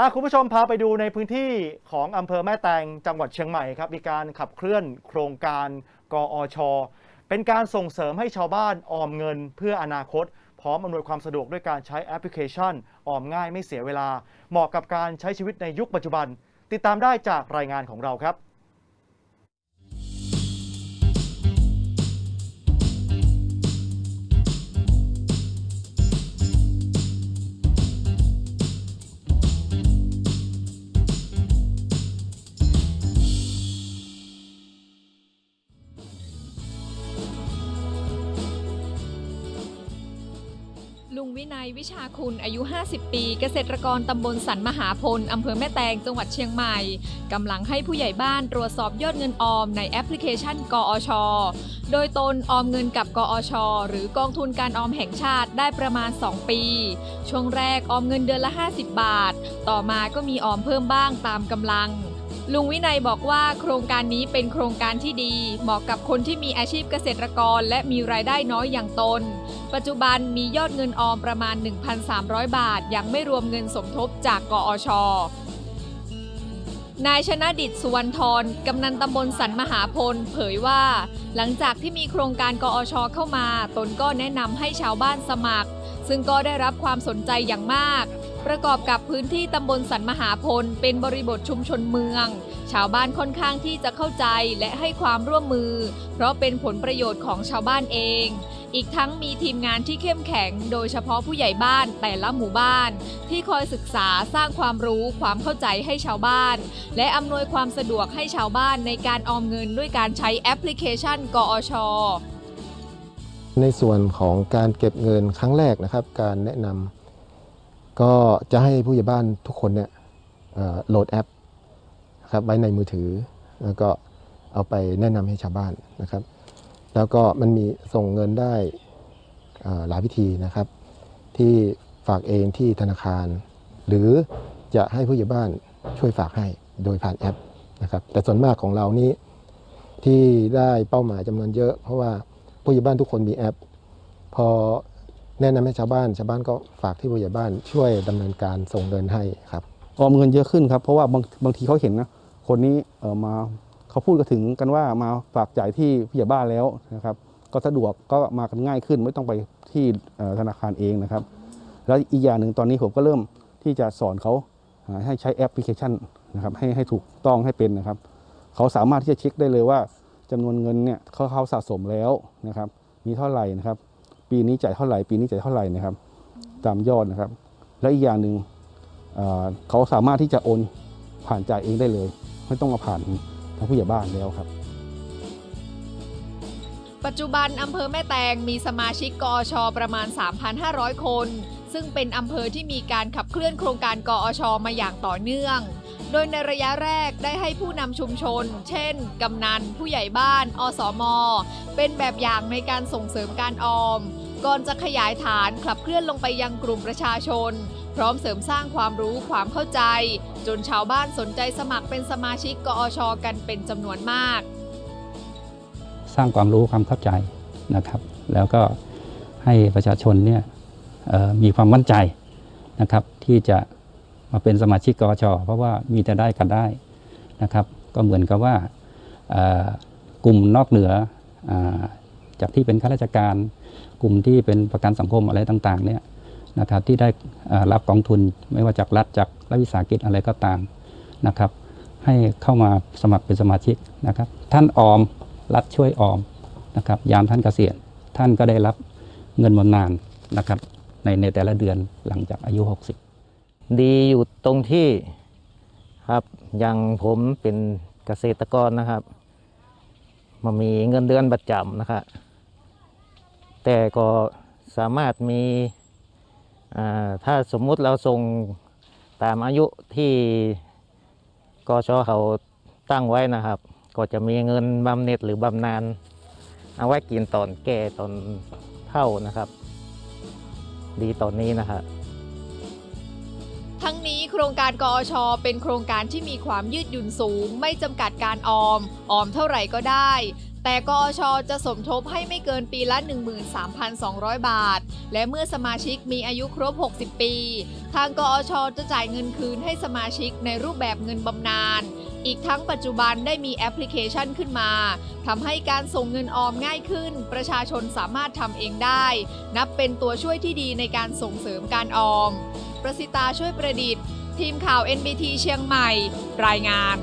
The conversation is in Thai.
อะคุณผู้ชมพาไปดูในพื้นที่ของอำเภอแม่แตงจังหวัดเชียงใหม่ครับ มีการขับเคลื่อนโครงการกอช เป็นการส่งเสริมให้ชาวบ้านออมเงินเพื่ออนาคต พร้อมอำนวยความสะดวกด้วยการใช้แอปพลิเคชัน ออมง่ายไม่เสียเวลา เหมาะกับการใช้ชีวิตในยุคปัจจุบัน ติดตามได้จากรายงานของเราครับ ลุงวินัยวิชาคุณอายุ 50 ปี เกษตรกรตำบลสันมหาพลอำเภอแม่แตงจังหวัดเชียงใหม่กำลังให้ผู้ใหญ่บ้านตรวจสอบยอดเงินออมในแอปพลิเคชันกอช โดยตนออมเงินกับกอช หรือกองทุนการออมแห่งชาติได้ประมาณ 2 ปี ช่วงแรกออมเงินเดือนละ 50 บาท ต่อมาก็มีออมเพิ่มบ้างตามกำลัง ลุงวินัยบอกว่าโครงการนี้เป็นโครงการที่ดี เหมาะกับคนที่มีอาชีพเกษตรกร และมีรายได้น้อยอย่างตน ปัจจุบันมียอดเงินออมประมาณ 1,300 บาท ยังไม่รวมเงินสมทบจากกอชนายชนะดิตสุวรรณทรกำนันตำบลสันมหาพล เผยว่า หลังจากที่มีโครงการกอชเข้ามา ตนก็แนะนำให้ชาวบ้านสมัคร ซึ่งก็ได้รับความสนใจอย่างมาก ประกอบกับพื้นที่ตำบลสันมหาพล เป็นบริบทชุมชนเมือง ชาวบ้านค่อนข้างที่จะเข้าใจและให้ความร่วมมือ เพราะเป็นผลประโยชน์ของชาวบ้านเอง อีกทั้งมีทีมงานที่เข้มแข็ง โดยเฉพาะผู้ใหญ่บ้านแต่ละหมู่บ้าน ที่คอยศึกษาสร้างความรู้ความเข้าใจให้ชาวบ้าน และอำนวยความสะดวกให้ชาวบ้านในการออมเงินด้วยการใช้แอปพลิเคชัน กอชในส่วนของการเก็บเงินครั้งแรกนะครับ การแนะนำ ก็จะให้ผู้ใหญ่บ้านทุกคนเนี่ยโหลดแอปครับไว้ในมือถือ แล้วก็เอาไปแนะนำให้ชาวบ้านนะครับ แล้วก็มันมีส่งเงินได้หลายวิธีนะครับ ที่ฝากเองที่ธนาคาร หรือจะให้ผู้ใหญ่บ้านช่วยฝากให้โดยผ่านแอปนะครับ แต่ส่วนมากของเรานี่ที่ได้เป้าหมายจำนวนเยอะ เพราะว่าผู้ใหญ่บ้านทุกคนมีแอป พอ แนะนำให้ชาวบ้านชาวบ้านก็ฝากที่ผู้ใหญ่บ้านช่วยดำเนินการส่งเงินให้ครับออมเงินเยอะขึ้นครับเพราะว่าบางบางทีเขาเห็นนะคนนี้เออมาเขาพูดกันถึงกันว่ามาฝากจ่ายที่ผู้ใหญ่บ้านแล้วนะครับ ก็สะดวกก็มากันง่ายขึ้นไม่ต้องไปที่ธนาคารเองนะครับ แล้วอีกอย่างหนึ่งตอนนี้ผมก็เริ่มที่จะสอนเขาให้ใช้แอปพลิเคชันนะครับให้ให้ถูกต้องให้เป็นนะครับ เขาสามารถที่จะเช็คได้เลยว่าจำนวนเงินเนี่ยเขาเขาสะสมแล้วนะครับ มีเท่าไหร่นะครับ ปีนี้จ่ายเท่าไหร่ ปีนี้จ่ายเท่าไหร่นะครับ ตามยอดนะครับ และอีกอย่างหนึ่งเขาสามารถที่จะโอนผ่านจ่ายเองได้เลย ไม่ต้องมาผ่านทางผู้ใหญ่บ้านแล้วครับปัจจุบันอำเภอแม่แตงมีสมาชิกกอชประมาณ 3,500 คน ซึ่งเป็นอำเภอที่มีการขับเคลื่อนโครงการกอชมาอย่างต่อเนื่อง โดยในระยะแรกได้ให้ผู้นำชุมชน เช่น กำนัน ผู้ใหญ่บ้าน อสมเป็นแบบอย่างในการส่งเสริมการออม ก่อนจะขยายฐานขับเคลื่อนลงไปยังกลุ่มประชาชน พร้อมเสริมสร้างความรู้ความเข้าใจ จนชาวบ้านสนใจสมัครเป็นสมาชิกกอชกันเป็นจำนวนมาก สร้างความรู้ความเข้าใจนะครับ แล้วก็ให้ประชาชนเนี่ยมีความมั่นใจนะครับ ที่จะมาเป็นสมาชิกกอชเพราะว่ามีแต่ได้กันได้นะครับ ก็เหมือนกับว่ากลุ่มนอกเหนืออ จากที่เป็นข้าราชการกลุ่มที่เป็นประกันสังคมอะไรต่างๆเนี่ยนะครับที่ได้รับกองทุนไม่ว่าจากรัฐจากรัฐวิสาหกิจอะไรก็ตามนะครับ ให้เข้ามาสมัครเป็นสมาชิกนะครับ ท่านออมรัฐช่วยออมนะครับยามท่านเกษียณท่านก็ได้รับเงินบำนาญนะครับในในแต่ละเดือนหลังจากอายุ 60 ดีอยู่ตรงที่ครับอย่างผมเป็นเกษตรกรนะครับมามีเงินเดือนประจำนะครับ แต่ก็สามารถมีถ้าสมมุติเราส่งตามอายุที่กชเขาตั้งไว้นะครับ ก็จะมีเงินบำเหน็จหรือบำนาญเอาไว้กินตอนแก่ตอนเท่านะครับ ดีตอนนี้นะครับทั้งนี้โครงการกอชเป็นโครงการที่มีความยืดหยุ่นสูง ไม่จำกัดการออม ออมเท่าไหร่ก็ได้ แต่กอชจะสมทบให้ไม่เกินปีละ 13,200 บาท และเมื่อสมาชิกมีอายุครบ 60 ปี ทางกอชจะจ่ายเงินคืนให้สมาชิกในรูปแบบเงินบำนาญอีกทั้งปัจจุบันได้มีแอปพลิเคชันขึ้นมาทำให้การส่งเงินออมง่ายขึ้น ประชาชนสามารถทำเองได้ นับเป็นตัวช่วยที่ดีในการส่งเสริมการออม ประสิตาช่วยประดิษฐ์ ทีมข่าว NBT เชียงใหม่ รายงาน